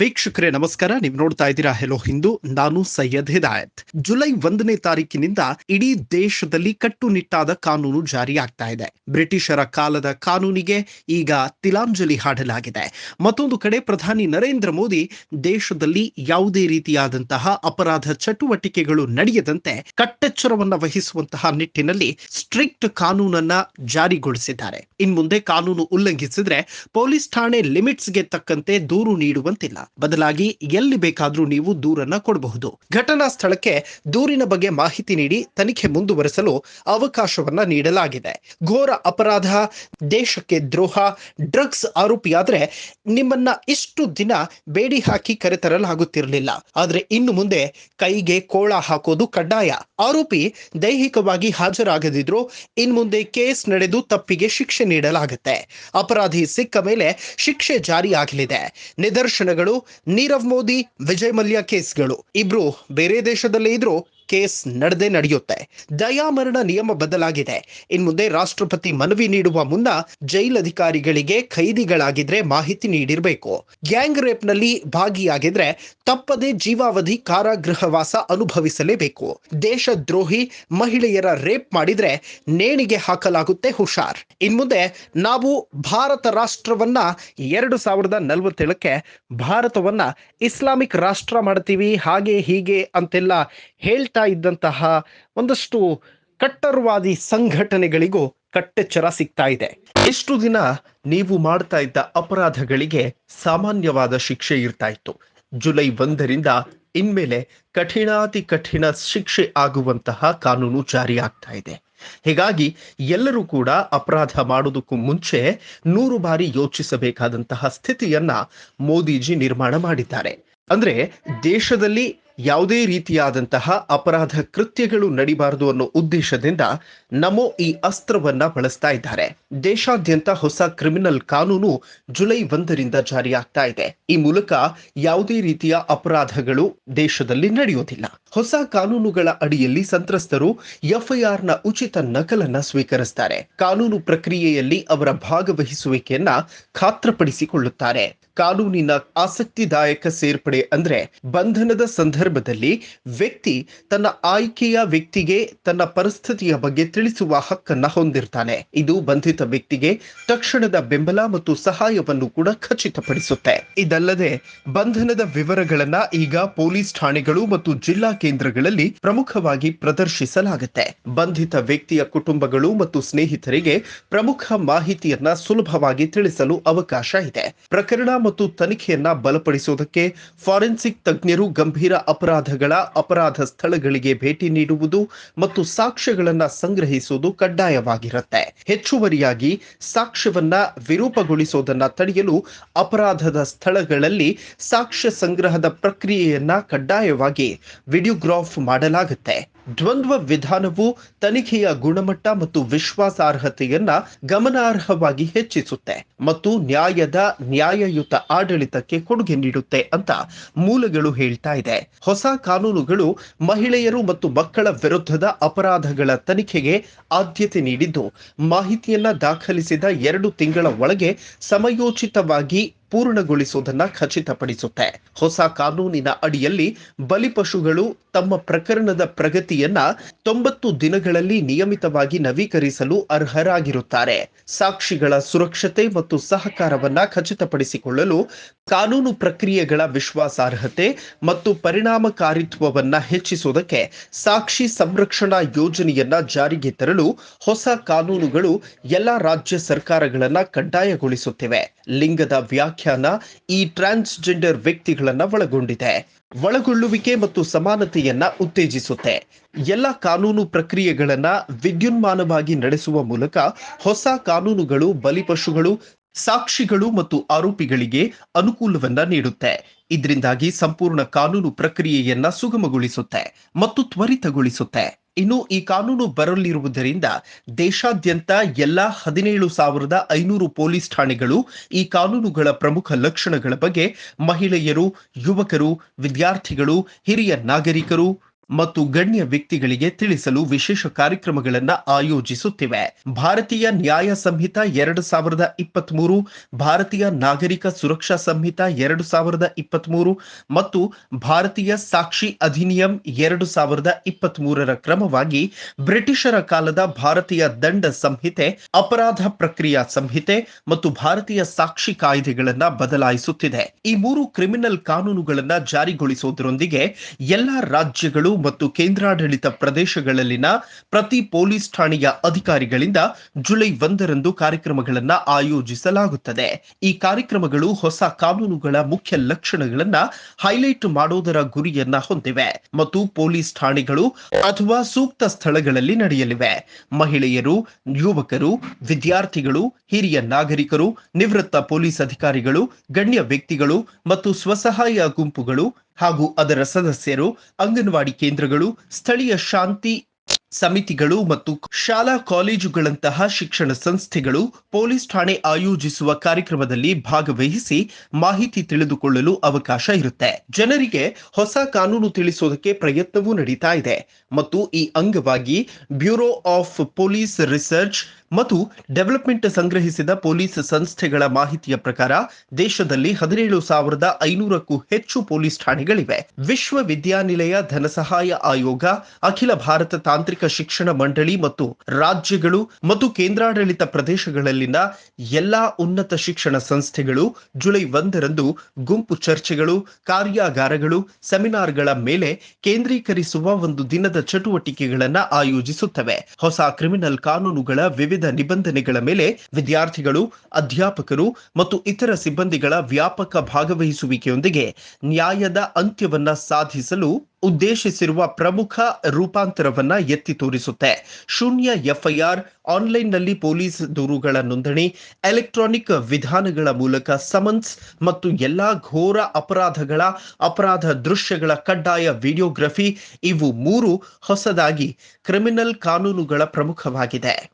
ವೀಕ್ಷಕರೇ, ನಮಸ್ಕಾರ. ನೀವು ನೋಡ್ತಾ ಇದ್ದೀರಾ ಹೆಲೋ ಹಿಂದೂ ನಾನು ಸೈಯದ್ ಹಿದಾಯತ್. ಜುಲೈ ಒಂದನೇ ತಾರೀಕಿನಿಂದ ಇಡೀ ದೇಶದಲ್ಲಿ ಕಟ್ಟುನಿಟ್ಟಾದ ಕಾನೂನು ಜಾರಿಯಾಗ್ತಾ ಇದೆ. ಬ್ರಿಟಿಷರ ಕಾಲದ ಕಾನೂನಿಗೆ ಈಗ ತಿಲಾಂಜಲಿ ಹಾಡಲಾಗಿದೆ. ಮತ್ತೊಂದು ಕಡೆ ಪ್ರಧಾನಿ ನರೇಂದ್ರ ಮೋದಿ ದೇಶದಲ್ಲಿ ಯಾವುದೇ ರೀತಿಯಾದಂತಹ ಅಪರಾಧ ಚಟುವಟಿಕೆಗಳು ನಡೆಯದಂತೆ ಕಟ್ಟೆಚ್ಚರವನ್ನ ವಹಿಸುವಂತಹ ನಿಟ್ಟಿನಲ್ಲಿ ಸ್ಟ್ರಿಕ್ಟ್ ಕಾನೂನನ್ನ ಜಾರಿಗೊಳಿಸಿದ್ದಾರೆ. ಇನ್ ಮುಂದೆ ಕಾನೂನು ಉಲ್ಲಂಘಿಸಿದ್ರೆ ಪೊಲೀಸ್ ಠಾಣೆ ಲಿಮಿಟ್ಸ್ಗೆ ತಕ್ಕಂತೆ ದೂರು ನೀಡುವಂತಿಲ್ಲ. ಬದಲಾಗಿ ಎಲ್ಲಿ ಬೇಕಾದರೂ ನೀವು ದೂರನ್ನ ಕೊಡಬಹುದು. ಘಟನಾ ಸ್ಥಳಕ್ಕೆ ದೂರಿನ ಬಗ್ಗೆ ಮಾಹಿತಿ ನೀಡಿ ತನಿಖೆ ಮುಂದುವರೆಸಲು ಅವಕಾಶವನ್ನ ನೀಡಲಾಗಿದೆ. ಘೋರ ಅಪರಾಧ, ದೇಶಕ್ಕೆ ದ್ರೋಹ, ಡ್ರಗ್ಸ್ ಆರೋಪಿಯಾದ್ರೆ ನಿಮ್ಮನ್ನ ಇಷ್ಟು ದಿನ ಬೇಡಿ ಹಾಕಿ ಕರೆತರಲಾಗುತ್ತಿರಲಿಲ್ಲ. ಆದ್ರೆ ಇನ್ನು ಮುಂದೆ ಕೈಗೆ ಕೋಳ ಹಾಕೋದು ಕಡ್ಡಾಯ. ಆರೋಪಿ ದೈಹಿಕವಾಗಿ ಹಾಜರಾಗದಿದ್ರು ಇನ್ ಮುಂದೆ ಕೇಸ್ ನಡೆದು ತಪ್ಪಿಗೆ ಶಿಕ್ಷೆ ನೀಡಲಾಗುತ್ತೆ. ಅಪರಾಧಿ ಸಿಕ್ಕ ಮೇಲೆ ಶಿಕ್ಷೆ ಜಾರಿಯಾಗಲಿದೆ. ನಿದರ್ಶನಗಳು, ನೀರವ್ ಮೋದಿ, ವಿಜಯ್ ಮಲ್ಯ ಕೇಸ್ಗಳು. ಇಬ್ರು ಬೇರೆ ದೇಶದಲ್ಲೇ ಇದ್ರು ಕೇಸ್ ನಡೆದೇ ನಡೆಯುತ್ತೆ. ದಯಾಮರಣ ನಿಯಮ ಬದಲಾಗಿದೆ. ಇನ್ನು ಮುಂದೆ ರಾಷ್ಟ್ರಪತಿ ಮನವಿ ನೀಡುವ ಮುನ್ನ ಜೈಲ್ ಅಧಿಕಾರಿಗಳಿಗೆ ಖೈದಿಗಳಾಗಿದ್ರೆ ಮಾಹಿತಿ ನೀಡಿರಬೇಕು. ಗ್ಯಾಂಗ್ ರೇಪ್ನಲ್ಲಿ ಭಾಗಿಯಾಗಿದ್ರೆ ತಪ್ಪದೆ ಜೀವಾವಧಿ ಕಾರಾಗೃಹವಾಸ ಅನುಭವಿಸಲೇಬೇಕು. ದೇಶದ್ರೋಹಿ ಮಹಿಳೆಯರ ರೇಪ್ ಮಾಡಿದ್ರೆ ನೇಣಿಗೆ ಹಾಕಲಾಗುತ್ತೆ ಹುಷಾರ್. ಇನ್ ಮುಂದೆ ನಾವು ಭಾರತ ರಾಷ್ಟ್ರವನ್ನ ಎರಡು ಸಾವಿರದ ನಲವತ್ತೇಳಕ್ಕೆ ಭಾರತವನ್ನ ಇಸ್ಲಾಮಿಕ್ ರಾಷ್ಟ್ರ ಮಾಡ್ತೀವಿ, ಹಾಗೆ ಹೀಗೆ ಅಂತೆಲ್ಲ ಹೇಳ್ತಾ ಇದ್ದಂತಹ ಒಂದಷ್ಟು ಕಟ್ಟರ್ವಾದಿ ಸಂಘಟನೆಗಳಿಗೂ ಕಟ್ಟೆಚ್ಚರ ಸಿಗ್ತಾ ಇದೆ. ಎಷ್ಟು ದಿನ ನೀವು ಮಾಡ್ತಾ ಇದ್ದ ಅಪರಾಧಗಳಿಗೆ ಸಾಮಾನ್ಯವಾದ ಶಿಕ್ಷೆ ಇರ್ತಾ ಇತ್ತು. ಜುಲೈ ಒಂದರಿಂದ ಇನ್ಮೇಲೆ ಕಠಿಣಾತಿ ಕಠಿಣ ಶಿಕ್ಷೆ ಆಗುವಂತಹ ಕಾನೂನು ಜಾರಿಯಾಗ್ತಾ ಇದೆ. ಹೀಗಾಗಿ ಎಲ್ಲರೂ ಕೂಡ ಅಪರಾಧ ಮಾಡೋದಕ್ಕೂ ಮುಂಚೆ ನೂರು ಬಾರಿ ಯೋಚಿಸಬೇಕಾದಂತಹ ಸ್ಥಿತಿಯನ್ನ ಮೋದಿಜಿ ನಿರ್ಮಾಣ ಮಾಡಿದ್ದಾರೆ. ಅಂದ್ರೆ ದೇಶದಲ್ಲಿ ಯಾವುದೇ ರೀತಿಯಾದಂತಹ ಅಪರಾಧ ಕೃತ್ಯಗಳು ನಡಿಬಾರದು ಅನ್ನೋ ಉದ್ದೇಶದಿಂದ ನಮೋ ಈ ಅಸ್ತ್ರವನ್ನ ಬಳಸ್ತಾ ಇದ್ದಾರೆ. ದೇಶಾದ್ಯಂತ ಹೊಸ ಕ್ರಿಮಿನಲ್ ಕಾನೂನು ಜುಲೈ ಒಂದರಿಂದ ಜಾರಿಯಾಗ್ತಾ ಇದೆ. ಈ ಮೂಲಕ ಯಾವುದೇ ರೀತಿಯ ಅಪರಾಧಗಳು ದೇಶದಲ್ಲಿ ನಡೆಯೋದಿಲ್ಲ. ಹೊಸ ಕಾನೂನುಗಳ ಅಡಿಯಲ್ಲಿ ಸಂತ್ರಸ್ತರು ನ ಉಚಿತ ನಕಲನ್ನ ಸ್ವೀಕರಿಸ್ತಾರೆ. ಕಾನೂನು ಪ್ರಕ್ರಿಯೆಯಲ್ಲಿ ಅವರ ಭಾಗವಹಿಸುವಿಕೆಯನ್ನ ಖಾತ್ರಪಡಿಸಿಕೊಳ್ಳುತ್ತಾರೆ. ಕಾನೂನಿನ ಆಸಕ್ತಿದಾಯಕ ಸೇರ್ಪಡೆ ಅಂದ್ರೆ ಬಂಧನದ ಸಂದರ್ಭದಲ್ಲಿ ವ್ಯಕ್ತಿ ತನ್ನ ಆಯ್ಕೆಯ ವ್ಯಕ್ತಿಗೆ ತನ್ನ ಪರಿಸ್ಥಿತಿಯ ಬಗ್ಗೆ ತಿಳಿಸುವ ಹಕ್ಕನ್ನ ಹೊಂದಿರ್ತಾನೆ. ಇದು ಬಂಧಿತ ವ್ಯಕ್ತಿಗೆ ತಕ್ಷಣದ ಬೆಂಬಲ ಮತ್ತು ಸಹಾಯವನ್ನು ಕೂಡ ಖಚಿತಪಡಿಸುತ್ತೆ. ಇದಲ್ಲದೆ ಬಂಧನದ ವಿವರಗಳನ್ನ ಈಗ ಪೊಲೀಸ್ ಠಾಣೆಗಳು ಮತ್ತು ಜಿಲ್ಲಾ ಕೇಂದ್ರಗಳಲ್ಲಿ ಪ್ರಮುಖವಾಗಿ ಪ್ರದರ್ಶಿಸಲಾಗುತ್ತೆ. ಬಂಧಿತ ವ್ಯಕ್ತಿಯ ಕುಟುಂಬಗಳು ಮತ್ತು ಸ್ನೇಹಿತರಿಗೆ ಪ್ರಮುಖ ಮಾಹಿತಿಯನ್ನ ಸುಲಭವಾಗಿ ತಿಳಿಸಲು ಅವಕಾಶ ಇದೆ. ಪ್ರಕರಣ ಮತ್ತು ತನಿಖೆಯನ್ನ ಬಲಪಡಿಸುವುದಕ್ಕೆ ಫಾರೆನ್ಸಿಕ್ ತಜ್ಞರು ಗಂಭೀರ ಅಪರಾಧಗಳ ಅಪರಾಧ ಸ್ಥಳಗಳಿಗೆ ಭೇಟಿ ನೀಡುವುದು ಮತ್ತು ಸಾಕ್ಷ್ಯಗಳನ್ನ ಸಂಗ್ರಹಿಸುವುದು ಕಡ್ಡಾಯವಾಗಿರುತ್ತೆ. ಹೆಚ್ಚುವರಿಯಾಗಿ ಸಾಕ್ಷ್ಯವನ್ನ ವಿರೂಪಗೊಳಿಸುವುದನ್ನ ತಡೆಯಲು ಅಪರಾಧದ ಸ್ಥಳಗಳಲ್ಲಿ ಸಾಕ್ಷ್ಯ ಸಂಗ್ರಹದ ಪ್ರಕ್ರಿಯೆಯನ್ನ ಕಡ್ಡಾಯವಾಗಿ ವಿಡಿಯೋಗ್ರಾಫ್ ಮಾಡಲಾಗುತ್ತೆ. ದ್ವಂದ್ವ ವಿಧಾನವು ತನಿಖೆಯ ಗುಣಮಟ್ಟ ಮತ್ತು ವಿಶ್ವಾಸಾರ್ಹತೆಯನ್ನ ಗಮನಾರ್ಹವಾಗಿ ಹೆಚ್ಚಿಸುತ್ತೆ ಮತ್ತು ನ್ಯಾಯದ ನ್ಯಾಯಯುತ ಆಡಳಿತಕ್ಕೆ ಕೊಡುಗೆ ನೀಡುತ್ತೆ ಅಂತ ಮೂಲಗಳು ಹೇಳ್ತಾ ಇದೆ. ಹೊಸ ಕಾನೂನುಗಳು ಮಹಿಳೆಯರು ಮತ್ತು ಮಕ್ಕಳ ವಿರುದ್ಧದ ಅಪರಾಧಗಳ ತನಿಖೆಗೆ ಆದ್ಯತೆ ನೀಡಿದ್ದು, ಮಾಹಿತಿಯನ್ನ ದಾಖಲಿಸಿದ ಎರಡು ತಿಂಗಳ ಒಳಗೆ ಸಮಯೋಚಿತವಾಗಿ ಪೂರ್ಣಗೊಳಿಸುವುದನ್ನ ಖಚಿತಪಡಿಸುತ್ತೆ. ಹೊಸ ಕಾನೂನಿನ ಅಡಿಯಲ್ಲಿ ಬಲಿಪಶುಗಳು ತಮ್ಮ ಪ್ರಕರಣದ ಪ್ರಗತಿಯನ್ನ ತೊಂಬತ್ತು ದಿನಗಳಲ್ಲಿ ನಿಯಮಿತವಾಗಿ ನವೀಕರಿಸಲು ಅರ್ಹರಾಗಿರುತ್ತಾರೆ. ಸಾಕ್ಷಿಗಳ ಸುರಕ್ಷತೆ ಮತ್ತು ಸಹಕಾರವನ್ನ ಖಚಿತಪಡಿಸಿಕೊಳ್ಳಲು ಕಾನೂನು ಪ್ರಕ್ರಿಯೆಗಳ ವಿಶ್ವಾಸಾರ್ಹತೆ ಮತ್ತು ಪರಿಣಾಮಕಾರಿತ್ವವನ್ನ ಹೆಚ್ಚಿಸುವುದಕ್ಕೆ ಸಾಕ್ಷಿ ಸಂರಕ್ಷಣಾ ಯೋಜನೆಯನ್ನ ಜಾರಿಗೆ ತರಲು ಹೊಸ ಕಾನೂನುಗಳು ಎಲ್ಲಾ ರಾಜ್ಯ ಸರ್ಕಾರಗಳನ್ನ ಕಡ್ಡಾಯಗೊಳಿಸುತ್ತಿವೆ. ಲಿಂಗದ ವ್ಯಾಖ್ಯಾನ ಈ ಟ್ರಾನ್ಸ್ಜೆಂಡರ್ ವ್ಯಕ್ತಿಗಳನ್ನ ಒಳಗೊಂಡಿದೆ. ಒಳಗೊಳ್ಳುವಿಕೆ ಮತ್ತು ಸಮಾನತೆಯನ್ನ ಉತ್ತೇಜಿಸುತ್ತೆ. ಎಲ್ಲ ಕಾನೂನು ಪ್ರಕ್ರಿಯೆಗಳನ್ನ ವಿದ್ಯುನ್ಮಾನವಾಗಿ ನಡೆಸುವ ಮೂಲಕ ಹೊಸ ಕಾನೂನುಗಳು, ಬಲಿಪಶುಗಳು, ಸಾಕ್ಷಿಗಳು ಮತ್ತು ಆರೋಪಿಗಳಿಗೆ ಅನುಕೂಲವನ್ನ ನೀಡುತ್ತೆ. ಇದರಿಂದಾಗಿ ಸಂಪೂರ್ಣ ಕಾನೂನು ಪ್ರಕ್ರಿಯೆಯನ್ನ ಸುಗಮಗೊಳಿಸುತ್ತೆ ಮತ್ತು ತ್ವರಿತಗೊಳಿಸುತ್ತೆ. ಇನ್ನು ಈ ಕಾನೂನು ಬರಲಿರುವುದರಿಂದ ದೇಶಾದ್ಯಂತ ಎಲ್ಲಾ ಹದಿನೇಳು ಸಾವಿರದ ಐನೂರು ಪೊಲೀಸ್ ಠಾಣೆಗಳು ಈ ಕಾನೂನುಗಳ ಪ್ರಮುಖ ಲಕ್ಷಣಗಳ ಬಗ್ಗೆ ಮಹಿಳೆಯರು, ಯುವಕರು, ವಿದ್ಯಾರ್ಥಿಗಳು, ಹಿರಿಯ ನಾಗರಿಕರು ಮತ್ತು ಗಣ್ಯ ವ್ಯಕ್ತಿಗಳಿಗೆ ತಿಳಿಸಲು ವಿಶೇಷ ಕಾರ್ಯಕ್ರಮಗಳನ್ನು ಆಯೋಜಿಸುತ್ತಿವೆ. ಭಾರತೀಯ ನ್ಯಾಯ ಸಂಹಿತ ಎರಡು ಸಾವಿರದ ಇಪ್ಪತ್ತ್ ಮೂರು ಭಾರತೀಯ ನಾಗರಿಕ ಸುರಕ್ಷಾ ಸಂಹಿತ ಎರಡು ಸಾವಿರದ ಇಪ್ಪತ್ತ್ ಮೂರು ಮತ್ತು ಭಾರತೀಯ ಸಾಕ್ಷಿ ಅಧಿನಿಯಂ ಎರಡು ಸಾವಿರದ ಇಪ್ಪತ್ತ್ ಮೂರರ ಕ್ರಮವಾಗಿ ಬ್ರಿಟಿಷರ ಕಾಲದ ಭಾರತೀಯ ದಂಡ ಸಂಹಿತೆ, ಅಪರಾಧ ಪ್ರಕ್ರಿಯಾ ಸಂಹಿತೆ ಮತ್ತು ಭಾರತೀಯ ಸಾಕ್ಷಿ ಕಾಯ್ದೆಗಳನ್ನು ಬದಲಾಯಿಸುತ್ತಿದೆ. ಈ ಮೂರು ಕ್ರಿಮಿನಲ್ ಕಾನೂನುಗಳನ್ನು ಜಾರಿಗೊಳಿಸುವುದರೊಂದಿಗೆ ಎಲ್ಲಾ ರಾಜ್ಯಗಳು ಮತ್ತು ಕೇಂದ್ರಾಡಳಿತ ಪ್ರದೇಶಗಳಲ್ಲಿನ ಪ್ರತಿ ಪೊಲೀಸ್ ಠಾಣೆಯ ಅಧಿಕಾರಿಗಳಿಂದ ಜುಲೈ ಒಂದರಂದು ಕಾರ್ಯಕ್ರಮಗಳನ್ನು ಆಯೋಜಿಸಲಾಗುತ್ತದೆ. ಈ ಕಾರ್ಯಕ್ರಮಗಳು ಹೊಸ ಕಾನೂನುಗಳ ಮುಖ್ಯ ಲಕ್ಷಣಗಳನ್ನು ಹೈಲೈಟ್ ಮಾಡೋದರ ಗುರಿಯನ್ನ ಹೊಂದಿವೆ ಮತ್ತು ಪೊಲೀಸ್ ಠಾಣೆಗಳು ಅಥವಾ ಸೂಕ್ತ ಸ್ಥಳಗಳಲ್ಲಿ ನಡೆಯಲಿವೆ. ಮಹಿಳೆಯರು, ಯುವಕರು, ವಿದ್ಯಾರ್ಥಿಗಳು, ಹಿರಿಯ ನಾಗರಿಕರು, ನಿವೃತ್ತ ಪೊಲೀಸ್ ಅಧಿಕಾರಿಗಳು, ಗಣ್ಯ ವ್ಯಕ್ತಿಗಳು ಮತ್ತು ಸ್ವಸಹಾಯ ಗುಂಪುಗಳು ಹಾಗೂ ಅದರ ಸದಸ್ಯರು, ಅಂಗನವಾಡಿ ಕೇಂದ್ರಗಳು, ಸ್ಥಳೀಯ ಶಾಂತಿ ಸಮಿತಿಗಳು ಮತ್ತು ಶಾಲಾ ಕಾಲೇಜುಗಳಂತಹ ಶಿಕ್ಷಣ ಸಂಸ್ಥೆಗಳು ಪೊಲೀಸ್ ಠಾಣೆ ಆಯೋಜಿಸುವ ಕಾರ್ಯಕ್ರಮದಲ್ಲಿ ಭಾಗವಹಿಸಿ ಮಾಹಿತಿ ತಿಳಿದುಕೊಳ್ಳಲು ಅವಕಾಶ ಇರುತ್ತೆ. ಜನರಿಗೆ ಹೊಸ ಕಾನೂನು ತಿಳಿಸೋದಕ್ಕೆ ಪ್ರಯತ್ನವೂ ನಡೀತಾ ಇದೆ. ಮತ್ತು ಈ ಅಂಗವಾಗಿ ಬ್ಯೂರೋ ಆಫ್ ಪೊಲೀಸ್ ರಿಸರ್ಚ್ ಮತ್ತು ಡೆವಲಪ್ಮೆಂಟ್ ಸಂಗ್ರಹಿಸಿದ ಪೊಲೀಸ್ ಸಂಸ್ಥೆಗಳ ಮಾಹಿತಿಯ ಪ್ರಕಾರ ದೇಶದಲ್ಲಿ ಹದಿನೇಳು ಸಾವಿರದ ಐನೂರಕ್ಕೂ ಹೆಚ್ಚು ಪೊಲೀಸ್ ಠಾಣೆಗಳಿವೆ. ವಿಶ್ವವಿದ್ಯಾನಿಲಯ ಧನಸಹಾಯ ಆಯೋಗ, ಅಖಿಲ ಭಾರತ ತಾಂತ್ರಿಕ ಶಿಕ್ಷಣ ಮಂಡಳಿ ಮತ್ತು ರಾಜ್ಯಗಳು ಮತ್ತು ಕೇಂದ್ರಾಡಳಿತ ಪ್ರದೇಶಗಳಲ್ಲಿನ ಎಲ್ಲಾ ಉನ್ನತ ಶಿಕ್ಷಣ ಸಂಸ್ಥೆಗಳು ಜುಲೈ ಒಂದರಂದು ಗುಂಪು ಚರ್ಚೆಗಳು, ಕಾರ್ಯಾಗಾರಗಳು, ಸೆಮಿನಾರ್ಗಳ ಮೇಲೆ ಕೇಂದ್ರೀಕರಿಸುವ ಒಂದು ದಿನದ ಚಟುವಟಿಕೆಗಳನ್ನು ಆಯೋಜಿಸುತ್ತವೆ. ಹೊಸ ಕ್ರಿಮಿನಲ್ ಕಾನೂನುಗಳ ನಿಬಂಧನೆಗಳ ಮೇಲೆ ವಿದ್ಯಾರ್ಥಿಗಳು, ಅಧ್ಯಾಪಕರು ಮತ್ತು ಇತರ ಸಿಬ್ಬಂದಿಗಳ ವ್ಯಾಪಕ ಭಾಗವಹಿಸುವಿಕೆಯೊಂದಿಗೆ ನ್ಯಾಯದ ಅಂತ್ಯವನ್ನ ಸಾಧಿಸಲು ಉದ್ದೇಶಿಸಿರುವ ಪ್ರಮುಖ ರೂಪಾಂತರವನ್ನ ಎತ್ತಿ ತೋರಿಸುತ್ತೆ. ಶೂನ್ಯ ಎಫ್ಐಆರ್, ಆನ್ಲೈನ್ನಲ್ಲಿ ಪೊಲೀಸ್ ದೂರುಗಳ ನೋಂದಣಿ, ಎಲೆಕ್ಟ್ರಾನಿಕ್ ವಿಧಾನಗಳ ಮೂಲಕ ಸಮನ್ಸ್ ಮತ್ತು ಎಲ್ಲಾ ಘೋರ ಅಪರಾಧಗಳ, ಅಪರಾಧ ದೃಶ್ಯಗಳ ಕಡ್ಡಾಯ ವಿಡಿಯೋಗ್ರಫಿ ಇವು ಮೂರು ಹೊಸದಾಗಿ ಕ್ರಿಮಿನಲ್ ಕಾನೂನುಗಳ ಪ್ರಮುಖವಾಗಿದೆ.